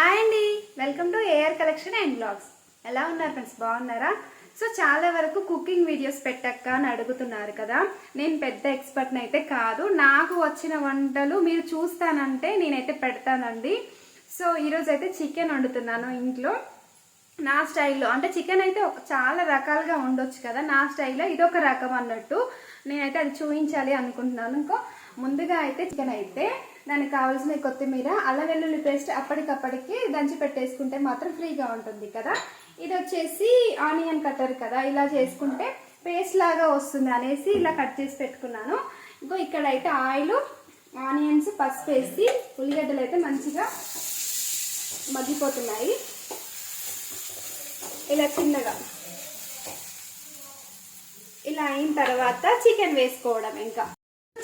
Hi అండి. Welcome to AR collection and blogs ఎలా ఉన్నారు ఫ్రెండ్స్ బాగున్నారా? సో చాలా వరకు కుకింగ్ వీడియోస్ పెట్టక్క అని అడుగుతున్నారు కదా. నేను పెద్ద ఎక్స్పర్ట్ని అయితే కాదు. నాకు వచ్చిన వంటలు మీరు చూస్తానంటే నేనైతే పెడతానండి. సో ఈరోజు అయితే చికెన్ వండుతున్నాను ఇంట్లో. నా స్టైల్లో అంటే చికెన్ అయితే ఒక- చాలా రకాలుగా ఉండొచ్చు కదా. నా స్టైల్లో ఇదొక రకం అన్నట్టు నేనైతే అది చూపించాలి అనుకుంటున్నాను. ఇంకో ముందుగా అయితే చికెన్ అయితే దానికి కావాల్సిన కొత్తిమీర అల్ల వెల్లుల్లి పేస్ట్ అప్పటికప్పటికి దంచి పెట్టేసుకుంటే మాత్రం ఫ్రీగా ఉంటుంది కదా. ఇది వచ్చేసి ఆనియన్ కట్టర్ కదా ఇలా చేసుకుంటే పేస్ట్ లాగా వస్తుంది అనేసి ఇలా కట్ చేసి పెట్టుకున్నాను. ఇంకో ఇక్కడ అయితే ఆయిల్ ఆనియన్స్ పసుపు వేసి ఉల్లిగడ్డలు అయితే మంచిగా మగ్గిపోతున్నాయి. ఇలా చిన్నగా. ఇలా అయిన తర్వాత చికెన్ వేసుకోవడం ఇంకా.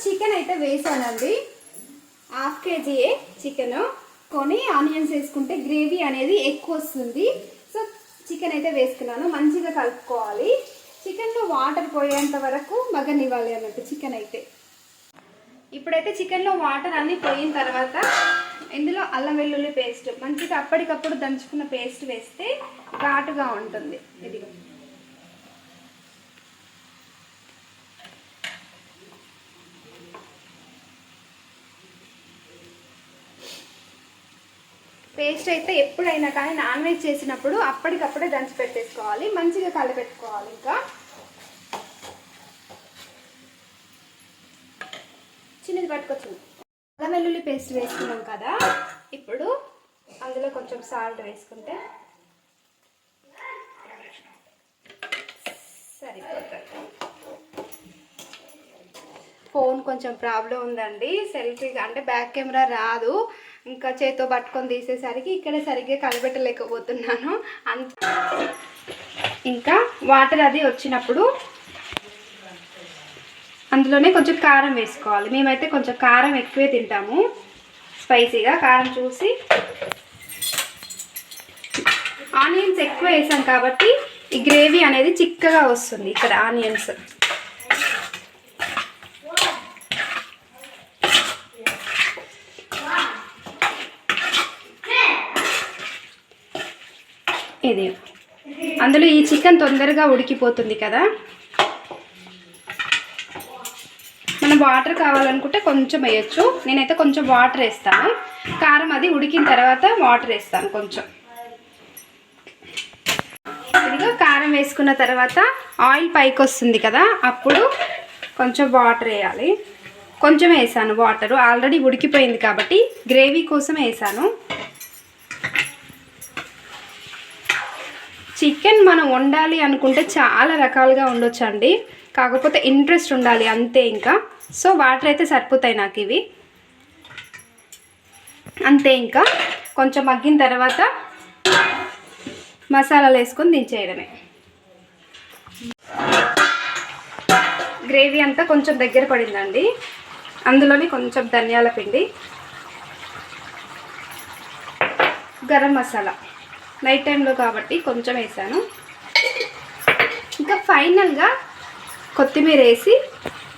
చికెన్ అయితే వేసానండి. హాఫ్ కేజీయే చికెన్. కొని ఆనియన్స్ వేసుకుంటే గ్రేవీ అనేది ఎక్కువ వస్తుంది. సో చికెన్ అయితే వేసుకున్నాను. మంచిగా కలుపుకోవాలి. చికెన్లో వాటర్ పోయేంత వరకు మగనివ్వాలి అన్నట్టు చికెన్ అయితే. ఇప్పుడైతే చికెన్లో వాటర్ అన్నీ పోయిన తర్వాత ఇందులో అల్లం వెల్లుల్లి పేస్ట్ మంచిగా అప్పటికప్పుడు దంచుకున్న పేస్ట్ వేస్తే ఘాటుగా ఉంటుంది. ఇదిగో. పేస్ట్ అయితే ఎప్పుడైనా కానీ నాన్ వెజ్ చేసినప్పుడు అప్పటికప్పుడే దంచి పెట్టేసుకోవాలి. మంచిగా కలపెట్టుకోవాలి ఇంకా. చిన్నది పట్టుకొచ్చు అల్లం వెల్లుల్లి పేస్ట్ వేసుకున్నాం కదా. ఇప్పుడు అందులో కొంచెం సాల్ట్ వేసుకుంటే సరిపోతుంది. ఫోన్ కొంచెం ప్రాబ్లం ఉందండి. సెల్ఫీగా అంటే బ్యాక్ కెమెరా రాదు. ఇంకా చేతితో పట్టుకొని తీసేసరికి ఇక్కడే సరిగ్గా కలబెట్టలేకపోతున్నాను అంత ఇంకా వాటర్ అది వచ్చినప్పుడు అందులోనే కొంచెం కారం వేసుకోవాలి. మేమైతే కొంచెం కారం ఎక్కువే తింటాము. స్పైసీగా కారం చూసి ఆనియన్స్ ఎక్కువ వేసాం కాబట్టి ఈ గ్రేవీ అనేది చిక్కగా వస్తుంది ఇక్కడ ఆనియన్స్. ఇది. అందులో ఈ చికెన్ తొందరగా ఉడికిపోతుంది కదా. మనం వాటర్ కావాలనుకుంటే కొంచెం వేయచ్చు. నేనైతే కొంచెం వాటర్ వేస్తాను. కారం అది ఉడికిన తర్వాత వాటర్ వేస్తాను కొంచెం. ఇదిగో కారం వేసుకున్న తర్వాత ఆయిల్ పైకి వస్తుంది కదా అప్పుడు కొంచెం వాటర్ వేయాలి. కొంచెం వేసాను వాటర్. ఆల్రెడీ ఉడికిపోయింది కాబట్టి గ్రేవీ కోసం వేసాను. చికెన్ మనం వండాలి అనుకుంటే చాలా రకాలుగా ఉండొచ్చు అండి కాకపోతే ఇంట్రెస్ట్ ఉండాలి అంతే ఇంకా. సో వాటర్ అయితే సరిపోతాయి నాకు ఇవి. అంతే ఇంకా. కొంచెం మగ్గిన తర్వాత మసాలాలు వేసుకొని దించేయడమే. గ్రేవీ అంతా కొంచెం దగ్గర పడిందండి. అందులోనే కొంచెం ధనియాల పిండి గరం మసాలా. నైట్ టైంలో కాబట్టి కొంచెం వేసాను. ఇంకా ఫైనల్గా కొత్తిమీర వేసి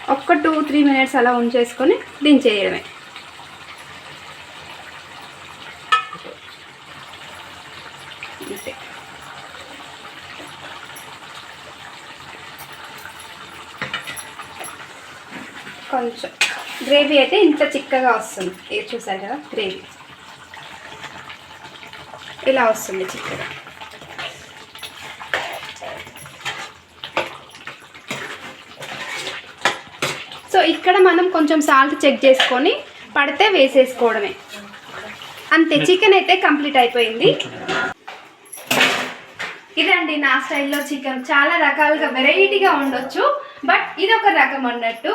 ఒక్క టూ త్రీ మినిట్స్ అలా ఉంచేసుకొని దించేయడమే. అంతే. కొంచెం. గ్రేవీ అయితే ఇంత చిక్కగా వస్తుంది. ఇది చూసారు కదా? గ్రేవీ. ఇలా వస్తుంది చిక్కగా. సో ఇక్కడ మనం కొంచెం సాల్ట్ చెక్ చేసుకొని పడితే వేసేసుకోవడమే. అంతే చికెన్ అయితే కంప్లీట్ అయిపోయింది. ఇదండి నా స్టైల్లో చికెన్ చాలా రకాలుగా వెరైటీగా ఉండొచ్చు. బట్ ఇది ఒక రకం అన్నట్టు.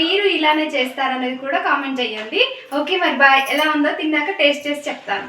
మీరు ఇలానే చేస్తారనేది కూడా కామెంట్ చేయండి. ఓకే మరి బాయ్ ఎలా ఉందో తిన్నాక టేస్ట్ చేసి చెప్తాను.